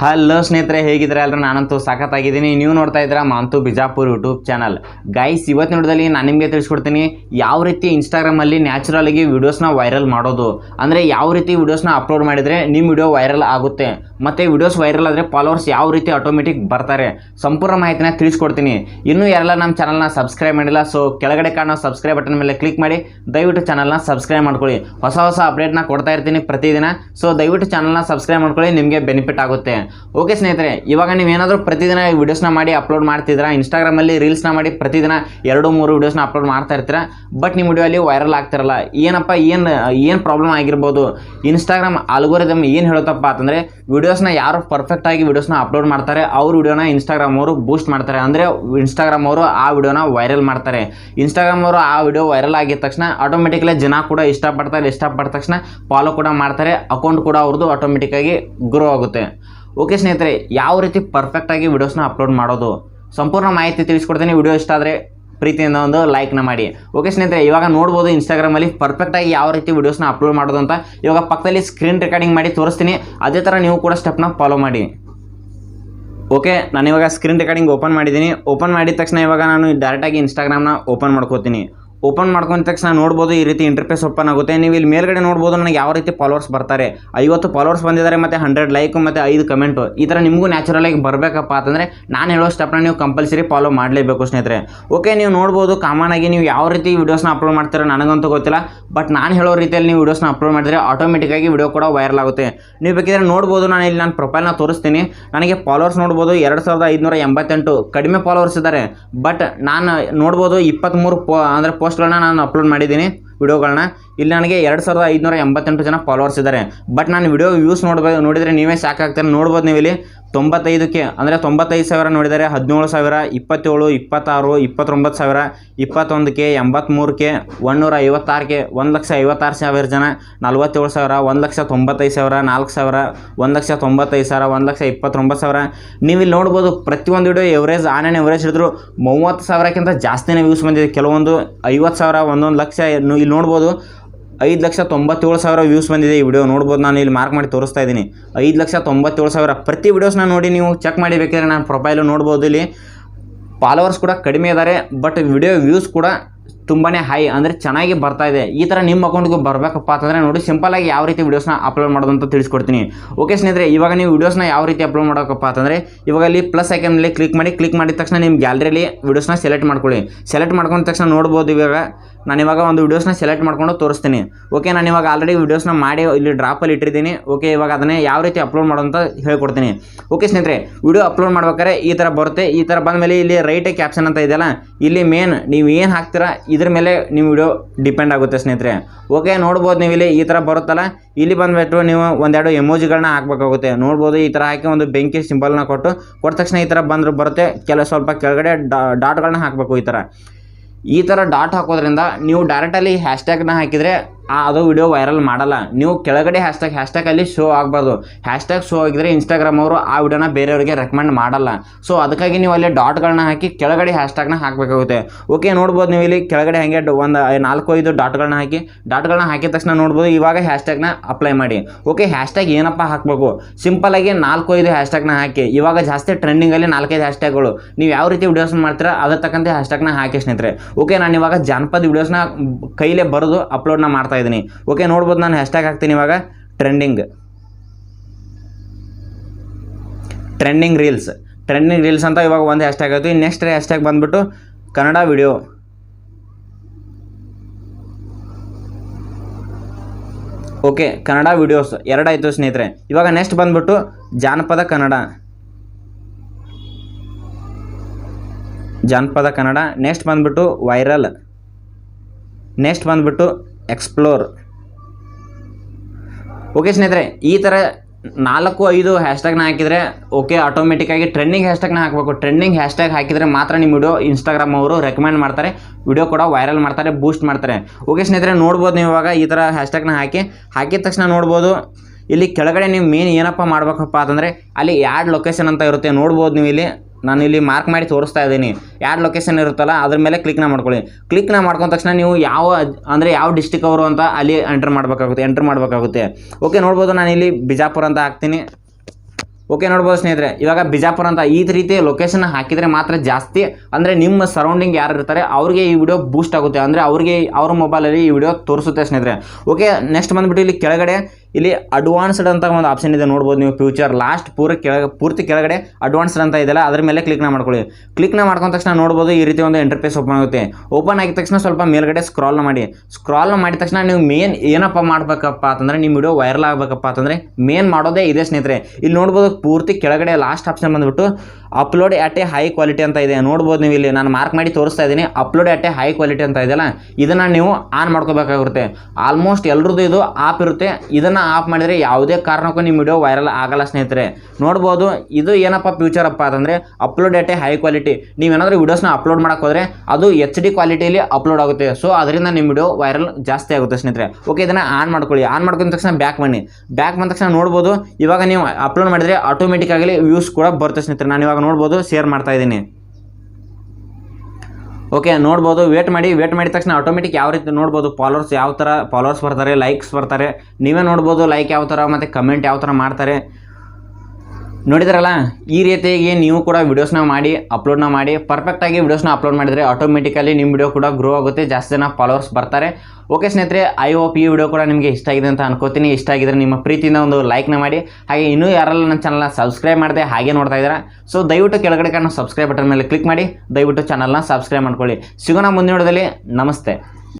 Hello ಸ್ನೇಹಿತರೆ ಹೇಗಿದ್ರೆ ಎಲ್ಲರೂ? ನಾನಂತೂ ಸಖತ್ತಾಗಿದ್ದೀನಿ. ನೀವು ನೋಡ್ತಾ ಇದ್ದೀರಾ Mantu Bijapur YouTube channel guys ಇವತ್ತು ನೋಡಿದಲ್ಲಿ ನಾನು ನಿಮಗೆ ತಿಳಿಸ್ಕೊಡ್ತೀನಿ ಯಾವ ರೀತಿ ಇನ್ಸ್ಟಾಗ್ರಾಮಲ್ಲಿ ನ್ಯಾಚುರಲ್ ಆಗಿ ವಿಡಿಯೋಸ್ನ ವೈರಲ್ ಮಾಡೋದು. ಅಂದರೆ ಯಾವ ರೀತಿ ವೀಡಿಯೋಸ್ನ ಅಪ್ಲೋಡ್ ಮಾಡಿದರೆ ನಿಮ್ಮ ವಿಡಿಯೋ ವೈರಲ್ ಆಗುತ್ತೆ. ಮತ್ತು ವಿಡಿಯೋಸ್ ವೈರಲ್ ಆದರೆ ಫಾಲೋವರ್ಸ್ ಯಾವ ರೀತಿ ಆಟೋಮೆಟಿಕ್ ಬರ್ತಾರೆ? ಸಂಪೂರ್ಣ ಮಾಹಿತಿನ ತಿಳಿಸ್ಕೊಡ್ತೀನಿ. ಇನ್ನೂ ಯಾರೆಲ್ಲ ನಮ್ಮ ಚಾನಲ್ನ ಸಬ್ಸ್ಕ್ರೈಬ್ ಮಾಡಿಲ್ಲ ಸೊ ಕೆಳಗಡೆ ಕಾಣೋ ಸಬ್ಸ್ಕ್ರೈಬ್ ಬಟನ್ ಮೇಲೆ ಕ್ಲಿಕ್ ಮಾಡಿ, ದಯವಿಟ್ಟು ಚಾನಲ್ನ ಸಬ್ಸ್ಕ್ರೈಬ್ ಮಾಡ್ಕೊಳ್ಳಿ. ಹೊಸ ಹೊಸ ಅಪ್ಡೇಟ್ನ ಕೊಡ್ತಾ ಇರ್ತೀನಿ ಪ್ರತಿದಿನ ಸೊ ದಯವಿಟ್ಟು ಚಾನಲ್ನ ಸಬ್ಸ್ಕ್ರೈಬ್ ಮಾಡ್ಕೊಳ್ಳಿ, ನಿಮಗೆ ಬೆನಿಫಿಟ್ ಆಗುತ್ತೆ. ಓಕೆ ಸ್ನೇಹಿತರೆ, ಇವಾಗ ನೀವು ಏನಾದರೂ ಪ್ರತಿದಿನ ವಿಡಿಯೋಸ್ನ ಮಾಡಿ ಅಪ್ಲೋಡ್ ಮಾಡ್ತಿದ್ದೀರಾ? ಇನ್ಸ್ಟಾಗ್ರಾಮಲ್ಲಿ ರೀಲ್ಸ್ನ ಮಾಡಿ ಪ್ರತಿದಿನ ಎರಡು, ಮೂರು ವಿಡಿಯೋಸ್ನ ಅಪ್ಲೋಡ್ ಮಾಡ್ತಾ ಇರ್ತೀರಾ? ಬಟ್ ನಿಮ್ಮ ವಿಡಿಯೋ ಅಲ್ಲಿ ವೈರಲ್ ಆಗ್ತಿರಲ್ಲ. ಏನಪ್ಪ, ಏನು ಏನು ಪ್ರಾಬ್ಲಮ್ ಆಗಿರ್ಬೋದು? ಇನ್ಸ್ಟಾಗ್ರಾಮ್ ಆಲ್ಗೋರಿದಮ್ ಏನು ಹೇಳುತ್ತಪ್ಪ ಅಂತಂದರೆ ವಿಡಿಯೋಸ್ನ ಯಾರು ಪರ್ಫೆಕ್ಟಾಗಿ ವಿಡಿಯೋಸ್ನ ಅಪ್ಲೋಡ್ ಮಾಡ್ತಾರೆ, ಅವ್ರ ವಿಡಿಯೋನ ಇನ್ಸ್ಟಾಗ್ರಾಮ್ ಅವರು ಬೂಸ್ಟ್ ಮಾಡ್ತಾರೆ. ಅಂದರೆ ಇನ್ಸ್ಟಾಗ್ರಾಮ್ ಅವರು ಆ ವಿಡಿಯೋನ ವೈರಲ್ ಮಾಡ್ತಾರೆ. ಇನ್ಸ್ಟಾಗ್ರಾಮ್ ಅವರು ಆ ವಿಡಿಯೋ ವೈರಲ್ ಆಗಿದ ತಕ್ಷಣ ಆಟೋಮೆಟಿಕಲಿ ಜನ ಕೂಡ ಇಷ್ಟಪಡ್ತಾರೆ, ಇಷ್ಟಪಟ್ಟ ತಕ್ಷಣ ಫಾಲೋ ಕೂಡ ಮಾಡ್ತಾರೆ ಅಕೌಂಟ್ ಕೂಡ ಅವ್ರದ್ದು ಆಟೋಮೆಟಿಕ್ಕಾಗಿ ಗ್ರೋ ಆಗುತ್ತೆ. ಓಕೆ ಸ್ನೇಹಿತರೆ, ಯಾವ ರೀತಿ ಪರ್ಫೆಕ್ಟಾಗಿ ವಿಡಿಯೋಸ್ನ ಅಪ್ಲೋಡ್ ಮಾಡೋದು? ಸಂಪೂರ್ಣ ಮಾಹಿತಿ ತಿಳಿಸ್ಕೊಡ್ತೀನಿ. ವಿಡಿಯೋ ಇಷ್ಟ ಆದರೆ ಪ್ರೀತಿಯಿಂದ ಒಂದು ಲೈಕ್ನ ಮಾಡಿ. ಓಕೆ ಸ್ನೇಹಿತರೆ, ಇವಾಗ ನೋಡ್ಬೋದು ಇನ್ಸ್ಟಾಗ್ರಾಮಲ್ಲಿ ಪರ್ಫೆಕ್ಟಾಗಿ ಯಾವ ರೀತಿ ವೀಡಿಯೋಸ್ನ ಅಪ್ಲೋಡ್ ಮಾಡೋದು ಅಂತ. ಇವಾಗ ಪಕ್ಕದಲ್ಲಿ ಸ್ಕ್ರೀನ್ ರೆಕಾರ್ಡಿಂಗ್ ಮಾಡಿ ತೋರಿಸ್ತೀನಿ. ಅದೇ ಥರ ನೀವು ಕೂಡ ಸ್ಟೆಪ್ನ ಫಾಲೋ ಮಾಡಿ. ಓಕೆ ನಾನು ಇವಾಗ ಸ್ಕ್ರೀನ್ ರೆಕಾರ್ಡಿಂಗ್ ಓಪನ್ ಮಾಡಿದ್ದೀನಿ. ಓಪನ್ ಮಾಡಿದ ತಕ್ಷಣ ಇವಾಗ ನಾನು ಡೈರೆಕ್ಟಾಗಿ ಇನ್ಸ್ಟಾಗ್ರಾಮ್ನ ಓಪನ್ ಮಾಡ್ಕೋತೀನಿ. ಓಪನ್ ಮಾಡ್ಕೊಂಡ ತಕ್ಷಣ ನೋಡ್ಬೋದು ಈ ರೀತಿ ಇಂಟರ್ಫೇಸ್ ಓಪನ್ ಆಗುತ್ತೆ. ನೀವು ಇಲ್ಲಿ ಮೇಲ್ಗಡೆ ನೋಡ್ಬೋದು ನನಗೆ ಯಾವ ರೀತಿ ಫಾಲೋವರ್ಸ್ ಬರ್ತಾರೆ. ಐವತ್ತು ಫಾಲೋವರ್ಸ್ ಬಂದಿದ್ದಾರೆ ಮತ್ತು ಹಂಡ್ರೆಡ್ ಲೈಕು ಮತ್ತು ಐದು ಕಮೆಂಟು ಈ ಥರ ನಿಮಗೂ ನ್ಯಾಚುರಲ್ ಆಗಿ ಬರಬೇಕಪ್ಪ ಅಂತಂದರೆ ನಾನು ಹೇಳೋ ಸ್ಟೆಪ್ನ ನೀವು ಕಂಪಲ್ಸರಿ ಫಾಲೋ ಮಾಡಲೇಬೇಕು ಸ್ನೇಹಿತರೆ. ಓಕೆ ನೀವು ನೋಡ್ಬೋದು ಕಾಮನ್ ಆಗಿ ನೀವು ಯಾವ ರೀತಿ ವೀಡಿಯೋಸ್ನ ಅಪ್ಲೋಡ್ ಮಾಡ್ತಾರೆ ನನಗಂತೂ ಗೊತ್ತಿಲ್ಲ. ಬಟ್ ನಾನು ಹೇಳೋ ರೀತಿಯಲ್ಲಿ ನೀವು ವೀಡಿಯೋಸ್ನ ಅಪ್ಲೋಡ್ ಮಾಡಿದರೆ ಆಟೋಮೆಟಿಕ್ಕಾಗಿ ವಿಡಿಯೋ ಕೂಡ ವೈರಲ್ ಆಗುತ್ತೆ. ನೀವು ಬೇಕಿದ್ರೆ ನೋಡ್ಬೋದು, ನಾನು ಇಲ್ಲಿ ನನ್ನ ಪ್ರೊಫೈಲ್ನ ತೋರಿಸ್ತೀನಿ. ನನಗೆ ಫಾಲೋವರ್ಸ್ ನೋಡ್ಬೋದು ಎರಡು ಕಡಿಮೆ ಫಾಲೋವರ್ಸ್ ಇದ್ದಾರೆ. ಬಟ್ ನಾನು ನೋಡ್ಬೋದು ಇಪ್ಪತ್ತ್ಮೂರು ಪೋ ಅಂದರೆ ಪೋಸ್ಟ್ಗಳನ್ನ ನಾನು ಅಪ್ಲೋಡ್ ಮಾಡಿದ್ದೀನಿ ವಿಡಿಯೋಗಳನ್ನ ಇಲ್ಲಿ ನನಗೆ ಎರಡು ಸಾವಿರದ ಐದುನೂರ ಎಂಬತ್ತೆಂಟು ಜನ ಫಾಲೋವರ್ಸ್ ಇದ್ದಾರೆ. ಬಟ್ ನಾನು ವಿಡಿಯೋ ವ್ಯೂಸ್ ನೋಡ್ಬೋದು ನೋಡಿದರೆ ನೀವೇ ಶಾಕ್ ಆಗ್ತಾರೆ ನೋಡ್ಬೋದು ನೀವು ಇಲ್ಲಿ ತೊಂಬತ್ತೈದಕ್ಕೆ, ಅಂದರೆ ತೊಂಬತ್ತೈದು ಸಾವಿರ ನೋಡಿದರೆ ಹದಿನೇಳು ಸಾವಿರ, ಇಪ್ಪತ್ತೇಳು, ಇಪ್ಪತ್ತಾರು, ಇಪ್ಪತ್ತೊಂಬತ್ತು ಸಾವಿರ, ಇಪ್ಪತ್ತೊಂದಕ್ಕೆ ಎಂಬತ್ತ್ಮೂರಕ್ಕೆ ಒಂದುನೂರ ಐವತ್ತಾರಕ್ಕೆ ಒಂದು ಲಕ್ಷ ಐವತ್ತಾರು ಸಾವಿರ ಜನ, ನಲ್ವತ್ತೇಳು ಸಾವಿರ ಒಂದು ಲಕ್ಷ ತೊಂಬತ್ತೈದು ಸಾವಿರ, ನಾಲ್ಕು ಸಾವಿರ ಒಂದು ಲಕ್ಷ ತೊಂಬತ್ತೈದು ಸಾವಿರ ಒಂದು ಲಕ್ಷ ಇಪ್ಪತ್ತೊಂಬತ್ತು ಸಾವಿರ. ನೀವು ಇಲ್ಲಿ ನೋಡ್ಬೋದು ಪ್ರತಿಯೊಂದು video average on and average ಹಿಡಿದ್ರು ಮೂವತ್ತು ಸಾವಿರಕ್ಕಿಂತ ಜಾಸ್ತಿನೇ ವ್ಯೂಸ್ ಬಂದಿದೆ. ಕೆಲವೊಂದು ಐವತ್ತು ಸಾವಿರ, ಒಂದೊಂದು ಲಕ್ಷ ಇಲ್ಲಿ ನೋಡ್ಬೋದು ಐದು ಲಕ್ಷ ತೊಂಬತ್ತೇಳು ಸಾವಿರ ವ್ಯೂಸ್ ಬಂದಿದೆ ಈ ವಿಡಿಯೋ ನೋಡ್ಬೋದು ನಾನು ಇಲ್ಲಿ ಮಾರ್ಕ್ ಮಾಡಿ ತೋರಿಸ್ತಾ ಇದ್ದೀನಿ. ಐದು ಲಕ್ಷ ತೊಂಬತ್ತೇಳು ಸಾವಿರ ಪ್ರತಿ ವಿಡಿಯೋಸ್ನ ನೋಡಿ ನೀವು ಚೆಕ್ ಮಾಡಿ ಬೇಕಾದ್ರೆ ನಾನು ಪ್ರೊಫೈಲು ನೋಡ್ಬೋದು ಇಲ್ಲಿ. ಫಾಲೋವರ್ಸ್ ಕೂಡ ಕಡಿಮೆ ಇದ್ದಾರೆ ಬಟ್ ವಿಡಿಯೋ ವ್ಯೂಸ್ ಕೂಡ ತುಂಬಾ ಹೈ ಅಂದರೆ ಚೆನ್ನಾಗಿ ಬರ್ತಾ ಇದೆ. ಈ ಥರ ನಿಮ್ಮ ಅಕೌಂಟ್ಗೆ ಬರಬೇಕಪ್ಪ ಅಂತಂದರೆ ನೋಡಿ ಸಿಂಪಲಾಗಿ ಯಾವ ರೀತಿ ವೀಡಿಯೋಸ್ನ ಅಪ್ಲೋಡ್ ಮಾಡೋದು ಅಂತ ತಿಳಿಸ್ಕೊಡ್ತೀನಿ. ಓಕೆ ಸ್ನೇಹಿತರೆ, ಇವಾಗ ನೀವು ವೀಡಿಯೋಸ್ನ ಯಾವ ರೀತಿ ಅಪ್ಲೋಡ್ ಮಾಡೋಕಪ್ಪ ಅಂತಂದರೆ ಇವಾಗ ಅಲ್ಲಿ ಪ್ಲಸ್ ಐಕನ್ನಲ್ಲಿ ಕ್ಲಿಕ್ ಮಾಡಿ ಕ್ಲಿಕ್ ಮಾಡಿದ ತಕ್ಷಣ ನಿಮ್ಮ ಗ್ಯಾಲರಿಯಲ್ಲಿ ವೀಡಿಯೋಸ್ನ ಸೆಲೆಕ್ಟ್ ಮಾಡ್ಕೊಳ್ಳಿ. ಸೆಲೆಕ್ಟ್ ಮಾಡ್ಕೊಂಡ ತಕ್ಷಣ ನೋಡ್ಬೋದು ಇವಾಗ ನಾನು ಇವಾಗ ಒಂದು ವೀಡಿಯೋಸ್ನ ಸೆಲೆಕ್ಟ್ ಮಾಡ್ಕೊಂಡು ತೋರಿಸ್ತೀನಿ. ಓಕೆ ನಾನು ಇವಾಗ ಆಲ್ರೆಡಿ ವೀಡಿಯೋಸ್ನ ಮಾಡಿ ಇಲ್ಲಿ ಡ್ರಾಪಲ್ಲಿ ಇಟ್ಟಿದ್ದೀನಿ. ಓಕೆ ಇವಾಗ ಅದನ್ನೇ ಯಾವ ರೀತಿ ಅಪ್ಲೋಡ್ ಮಾಡೋದು ಅಂತ ಹೇಳ್ಕೊಡ್ತೀನಿ. ಓಕೆ ಸ್ನೇಹಿತರೆ ವಿಡಿಯೋ ಅಪ್ಲೋಡ್ ಮಾಡ್ಬೇಕಾದ್ರೆ ಈ ಥರ ಬರುತ್ತೆ. ಈ ಥರ ಬಂದಮೇಲೆ ಇಲ್ಲಿ ರೈಟ್ ಕ್ಯಾಪ್ಷನ್ ಅಂತ ಇದೆಯಲ್ಲ, ಇಲ್ಲಿ ಮೇನ್ ನೀವು ಏನು ಹಾಕ್ತೀರಾ ಇದ್ರ ಮೇಲೆ ನಿಮ್ಮ ವಿಡಿಯೋ ಡಿಪೆಂಡ್ ಆಗುತ್ತೆ ಸ್ನೇಹಿತರೆ. ಓಕೆ ನೋಡ್ಬೋದು ನೀವು ಇಲ್ಲಿ ಈ ಥರ ಬರುತ್ತಲ್ಲ. ಇಲ್ಲಿ ಬಂದುಬಿಟ್ಟು ನೀವು ಒಂದೆರಡು ಎಮೋಜಿಗಳನ್ನ ಹಾಕಬೇಕಾಗುತ್ತೆ. ನೋಡ್ಬೋದು ಈ ಥರ ಹಾಕಿ ಒಂದು ಬೆಂಕಿ ಸಿಂಬಲ್ನ ಕೊಟ್ಟು, ಕೊಟ್ಟ ತಕ್ಷಣ ಈ ಥರ ಬಂದರೂ ಬರುತ್ತೆ. ಕೆಲ ಸ್ವಲ್ಪ ಕೆಳಗಡೆ ಡಾಟ್ಗಳನ್ನ ಹಾಕಬೇಕು ಈ ಥರ ಈ ಥರ ಡಾಟ್ ಹಾಕೋದ್ರಿಂದ ನೀವು ಡೈರೆಕ್ಟಲ್ಲಿ ಹ್ಯಾಶ್ಟ್ಯಾಗ್ನ ಹಾಕಿದರೆ ಅದು ವಿಡಿಯೋ ವೈರಲ್ ಮಾಡಲ್ಲ. ನೀವು ಕೆಳಗಡೆ ಹ್ಯಾಶ್ಟ್ಯಾಗ್ ಹ್ಯಾಶ್ಟ್ಯಾಗಲ್ಲಿ ಶೋ ಆಗಬಾರ್ದು. ಹ್ಯಾಶ್ಟ್ಯಾಗ್ ಶೋ ಆಗಿದ್ರೆ ಇನ್ಸ್ಟಾಗ್ರಾಮ್ ಅವರು ಆ ವಿಡಿಯೋನ ಬೇರೆಯವರಿಗೆ ರೆಕಮೆಂಡ್ ಮಾಡಲ್ಲ. ಸೊ ಅದಕ್ಕಾಗಿ ನೀವು ಅಲ್ಲಿ ಡಾಟ್ಗಳನ್ನ ಹಾಕಿ ಕೆಳಗಡೆ ಹ್ಯಾಶ್ಟ್ಯಾಗ್ನ ಹಾಕಬೇಕಾಗುತ್ತೆ. ಓಕೆ ನೋಡ್ಬೋದು ನೀವು ಇಲ್ಲಿ ಕೆಳಗಡೆ ಹಾಗೆ ಒಂದು ನಾಲ್ಕು, ಐದು ಡಾಟ್ಗಳನ್ನ ಹಾಕಿ. ಡಾಟ್ಗಳನ್ನ ಹಾಕಿದ ತಕ್ಷಣ ನೋಡ್ಬೋದು ಇವಾಗ ಹ್ಯಾಶ್ಟ್ಯಾಗ್ನ ಅಪ್ಲೈ ಮಾಡಿ. ಓಕೆ ಹ್ಯಾಶ್ಟ್ಯಾಗ್ ಏನಪ್ಪ ಹಾಕಬೇಕು? ಆಗಿ ನಾಲ್ಕು, ಐದು ಹ್ಯಾಶ್ಟ್ಯಾಗ್ನ ಹಾಕಿ. ಇವಾಗ ಜಾಸ್ತಿ ಟ್ರೆಂಡಿಂಗಲ್ಲಿ ನಾಲ್ಕೈದು ಹ್ಯಾಶ್ಟ್ಯಾಗ್ಗಳು ನೀವು ಯಾವ ರೀತಿ ವಿಡಿಯೋಸ್ ಮಾಡ್ತೀರಾ ಅದ್ರ ತಕ್ಕಂತೆ ಹ್ಯಾಶ್ಟ್ಯಾಗ್ನ ಹಾಕಿ ಸ್ನೇಹಿತರೆ. ಓಕೆ ನಾನು ಇವಾಗ ಜಾನಪದ ವಿಡಿಯೋಸ್ನ ಕೈಲೇ ಬರೆದು ಅಪ್ಲೋಡ್ನ ಮಾಡ್ತಾ ಇದ್ದೀನಿ. ಓಕೆ ನೋಡ್ಬೋದು ನಾನು ಹ್ಯಾಶ್ಟ್ಯಾಗ್ ಹಾಕ್ತೀನಿ ಇವಾಗ. Trending trending reels trending reels ಅಂತ ಇವಾಗ ಒಂದು ಹ್ಯಾಶ್ಟ್ಯಾಗ್ ಆಯಿತು. ಇನ್ನು ನೆಕ್ಸ್ಟ್ ಹ್ಯಾಶ್ಟ್ಯಾಗ್ ಬಂದುಬಿಟ್ಟು Kannada video okay Kannada videos ಎರಡಾಯಿತು ಸ್ನೇಹಿತರೆ. ಇವಾಗ ನೆಕ್ಸ್ಟ್ ಬಂದ್ಬಿಟ್ಟು ಜಾನಪದ ಕನ್ನಡ. ಜಾನಪದ ಕನ್ನಡ. ನೆಕ್ಸ್ಟ್ ಬಂದ್ಬಿಟ್ಟು ವೈರಲ್ ನೆಕ್ಸ್ಟ್ ಬಂದ್ಬಿಟ್ಟು ಎಕ್ಸ್ಪ್ಲೋರ್ ಓಕೆ ಸ್ನೇಹಿತರೆ, ಈ ಥರ ನಾಲ್ಕು, ಐದು ಹ್ಯಾಶ್ಟ್ಯಾಗ್ನ ಹಾಕಿದರೆ ಓಕೆ ಆಟೋಮೆಟಿಕ್ಕಾಗಿ ಟ್ರೆಂಡಿಂಗ್ ಹ್ಯಾಶ್ಟ್ಯಾಗ್ನ ಹಾಕಬೇಕು. ಟ್ರೆಂಡಿಂಗ್ ಹ್ಯಾಶ್ಟ್ಯಾಗ್ ಹಾಕಿದರೆ ಮಾತ್ರ ನಿಮ್ಮ ವಿಡಿಯೋ ಇನ್ಸ್ಟಾಗ್ರಾಮ್ ಅವರು ರೆಕಮೆಂಡ್ ಮಾಡ್ತಾರೆ. ವಿಡಿಯೋ ಕೂಡ ವೈರಲ್ ಮಾಡ್ತಾರೆ ಬೂಸ್ಟ್ ಮಾಡ್ತಾರೆ. ಓಕೆ ಸ್ನೇಹಿತರೆ, ನೋಡ್ಬೋದು ನೀವು ಇವಾಗ ಈ ಥರ ಹ್ಯಾಶ್ಟ್ಯಾಗ್ನ ಹಾಕಿ. ಹಾಕಿದ ತಕ್ಷಣ ನೋಡ್ಬೋದು, ಇಲ್ಲಿ ಕೆಳಗಡೆ ನೀವು ಮೇನ್ ಏನಪ್ಪ ಮಾಡ್ಬೇಕಪ್ಪ ಅಂತಂದರೆ, ಅಲ್ಲಿ ಯಾಡ್ ಲೊಕೇಶನ್ ಅಂತ ಇರುತ್ತೆ ನೋಡ್ಬೋದು ನೀವು ಇಲ್ಲಿ. ನಾನು ಇಲ್ಲಿ ಮಾರ್ಕ್ ಮಾಡಿ ತೋರಿಸ್ತಾ ಇದ್ದೀನಿ. ಯಾರು ಲೊಕೇಶನ್ ಇರುತ್ತಲ್ಲ, ಅದ್ರ ಮೇಲೆ ಕ್ಲಿಕ್ನ ಮಾಡ್ಕೊಳ್ಳಿ. ಕ್ಲಿಕ್ನ ಮಾಡ್ಕೊಂಡ ತಕ್ಷಣ ನೀವು ಯಾವ, ಅಂದರೆ ಯಾವ ಡಿಸ್ಟಿಕ್ ಅವರು ಅಂತ ಅಲ್ಲಿ ಎಂಟರ್ ಮಾಡಬೇಕಾಗುತ್ತೆ ಎಂಟರ್ ಮಾಡಬೇಕಾಗುತ್ತೆ. ಓಕೆ ನೋಡ್ಬೋದು ನಾನು ಇಲ್ಲಿ ಬಿಜಾಪುರ ಅಂತ ಹಾಕ್ತೀನಿ. ಓಕೆ ನೋಡ್ಬೋದು ಸ್ನೇಹಿತರೆ, ಇವಾಗ ಬಿಜಾಪುರ ಅಂತ ಈ ರೀತಿ ಲೊಕೇಶನ್ ಹಾಕಿದರೆ ಮಾತ್ರ ಜಾಸ್ತಿ. ಅಂದರೆ ನಿಮ್ಮ ಸರೌಂಡಿಂಗ್ ಯಾರು ಇರ್ತಾರೆ, ಅವ್ರಿಗೆ ಈ ವಿಡಿಯೋ ಬೂಸ್ಟ್ ಆಗುತ್ತೆ. ಅಂದರೆ ಅವ್ರಿಗೆ, ಅವ್ರ ಮೊಬೈಲಲ್ಲಿ ಈ ವಿಡಿಯೋ ತೋರಿಸುತ್ತೆ ಸ್ನೇಹಿತರೆ. ಓಕೆ ನೆಕ್ಸ್ಟ್ ಬಂದುಬಿಟ್ಟು ಇಲ್ಲಿ ಕೆಳಗಡೆ ಇಲ್ಲಿ ಅಡ್ವಾನ್ಸ್ಡ್ ಅಂತ ಒಂದು ಆಪ್ಷನ್ ಇದೆ, ನೋಡ್ಬೋದು ನೀವು ಫ್ಯೂಚರ್ ಲಾಸ್ಟ್ ಪೂರ ಕೆಳಗೆ, ಪೂರ್ತಿ ಕೆಳಗಡೆ ಅಡ್ವಾನ್ಸ್ಡ್ ಅಂತ ಇದೆಲ್ಲ ಅದ್ರ ಮೇಲೆ ಕ್ಲಿಕ್ನ ಮಾಡ್ಕೊಳ್ಳಿ. ಕ್ಲಿಕ್ನ ಮಾಡ್ಕೊಂಡ ತಕ್ಷಣ ನೋಡ್ಬೋದು ಈ ರೀತಿ ಒಂದು ಇಂಟರ್ಫೇಸ್ ಓಪನ್ ಆಗುತ್ತೆ. ಓಪನ್ ಆಗಿದ ತಕ್ಷಣ ಸ್ವಲ್ಪ ಮೇಲ್ಗಡೆ ಸ್ಕ್ರಾಲ್ ಮಾಡಿ. ಸ್ಕ್ರಾಲ್ ಮಾಡಿದ ತಕ್ಷಣ ನೀವು ಮೇನ್ ಏನಪ್ಪ ಮಾಡಬೇಕಪ್ಪ ಅಂತಂದ್ರೆ, ನಿಮ್ಮ ವಿಡಿಯೋ ವೈರಲ್ ಆಗಬೇಕಪ್ಪ ಅಂತಂದ್ರೆ ಮೇನ್ ಮಾಡೋದೇ ಇದೆ ಸ್ನೇಹಿತರೆ. ಇಲ್ಲಿ ನೋಡ್ಬೋದು ಪೂರ್ತಿ ಕೆಳಗಡೆ ಲಾಸ್ಟ್ ಆಪ್ಷನ್ ಬಂದ್ಬಿಟ್ಟು upload at a high quality ಅಂತ ಇದೆ. ನೋಡ್ಬೋದು ನೀವು ಇಲ್ಲಿ. ನಾನು ಮಾರ್ಕ್ ಮಾಡಿ ತೋರಿಸ್ತಾ ಇದ್ದೀನಿ. Upload at a high quality ಅಂತ ಇದೆಯಲ್ಲ ಇದನ್ನು ನೀವು ಆನ್ ಮಾಡ್ಕೋಬೇಕಾಗಿರುತ್ತೆ. ಆಲ್ಮೋಸ್ಟ್ ಎಲ್ಲರದ್ದು ಇದು ಆಪ್ ಇರುತ್ತೆ. ಇದನ್ನು ಆಫ್ ಮಾಡಿದರೆ ಯಾವುದೇ ಕಾರಣಕ್ಕೂ ನಿಮ್ಮ ವಿಡಿಯೋ ವೈರಲ್ ಆಗಲ್ಲ ಸ್ನೇಹಿತರೆ. ನೋಡ್ಬೋದು, ಇದು ಏನಪ್ಪ ಫ್ಯೂಚರ್ ಅಪ್ಪ ಅಂತಂದರೆ upload at a high quality ನೀವು ಏನಾದರೂ ವಿಡಿಯೋಸ್ನ ಅಪ್ಲೋಡ್ ಮಾಡೋಕ್ಕೋದ್ರೆ ಅದು ಎಚ್ ಡಿ ಕ್ವಾಲಿಟಿಯಲ್ಲಿ ಅಪ್ಲೋಡ್ ಆಗುತ್ತೆ. ಸೊ ಅದರಿಂದ ನಿಮ್ಮ ವಿಡಿಯೋ ವೈರಲ್ ಜಾಸ್ತಿ ಆಗುತ್ತೆ ಸ್ನೇಹಿತರೆ. ಓಕೆ ಇದನ್ನು ಆನ್ ಮಾಡ್ಕೊಳ್ಳಿ. ಆನ್ ಮಾಡ್ಕೊಂಡ ತಕ್ಷಣ ಬ್ಯಾಕ್ ಬನ್ನಿ. ಬ್ಯಾಕ್ ಬಂದ ತಕ್ಷಣ ನೋಡ್ಬೋದು, ಇವಾಗ ನೀವು ಅಪ್ಲೋಡ್ ಮಾಡಿದರೆ ಆಟೋಮೆಟಿಕ್ ಆಗಲಿ ವ್ಯೂಸ್ ಕೂಡ ಬರುತ್ತೆ ಸ್ನೇಹಿತರೆ. ನಾನು ಇವಾಗ ನೋಡ್ಬೋದು ಶೇರ್ ಮಾಡ್ತಾ ಇದ್ದೀನಿ. ಓಕೆ ನೋಡ್ಬೋದು ವೇಟ್ ಮಾಡಿ ವೇಟ್ ಮಾಡಿದ ತಕ್ಷಣ ಆಟೋಮೆಟಿಕ್ ಯಾವ ರೀತಿ ನೋಡ್ಬೋದು ಫಾಲೋರ್ಸ್ ಯಾವ ಥರ ಫಾಲೋವರ್ಸ್ ಬರ್ತಾರೆ ಲೈಕ್ಸ್ ಬರ್ತಾರೆ, ನೀವೇ ನೋಡ್ಬೋದು ಲೈಕ್ ಯಾವ ಥರ ಮತ್ತು ಕಮೆಂಟ್ ಯಾವ ಥರ ಮಾಡ್ತಾರೆ. ನೋಡಿದ್ರಲ್ಲ, ಈ ರೀತಿಯಾಗಿ ನೀವು ಕೂಡ ವೀಡಿಯೋಸ್ನ ಮಾಡಿ ಅಪ್ಲೋಡ್ನ ಮಾಡಿ ಪರ್ಫೆಕ್ಟಾಗಿ ವೀಡಿಯೋಸ್ನ ಅಪ್ಲೋಡ್ ಮಾಡಿದರೆ ಆಟೋಮೆಟಿಕಲಿ ನಿಮ್ಮ ವಿಡಿಯೋ ಕೂಡ ಗ್ರೋ ಆಗುತ್ತೆ, ಜಾಸ್ತಿ ಜನ ಫಾಲೋವರ್ಸ್ ಬರ್ತಾರೆ. ಓಕೆ ಸ್ನೇಹಿತರೆ ಐ ಹೋಪ್ ಈ ವಿಡಿಯೋ ಕೂಡ ನಿಮಗೆ ಇಷ್ಟ ಆಗಿದೆ ಅಂತ ಅನ್ಕೋತೀನಿ. ಇಷ್ಟ ಆಗಿದ್ರೆ ನಿಮ್ಮ ಪ್ರೀತಿಯಿಂದ ಒಂದು ಲೈಕ್ನ ಮಾಡಿ. ಹಾಗೆ ಇನ್ನೂ ಯಾರೆಲ್ಲ ನನ್ನ ಚಾನಲ್ನ ಸಬ್ಸ್ಕ್ರೈಬ್ ಮಾಡಿದೆ ಹಾಗೆ ನೋಡ್ತಾ ಇದ್ದೀರಾ ಸೊ ದಯವಿಟ್ಟು ಕೆಳಗಡೆ ಕಾಣೋ ಸಬ್ಸ್ಕ್ರೈಬ್ ಬಟನ್ ಮೇಲೆ ಕ್ಲಿಕ್ ಮಾಡಿ, ದಯವಿಟ್ಟು ಚಾನಲ್ನ ಸಬ್ಸ್ಕ್ರೈಬ್ ಮಾಡ್ಕೊಳ್ಳಿ. ಸಿಗೋಣ ಮುಂದಿನ ವಿಡಿಯೋದಲ್ಲಿ, ನಮಸ್ತೆ.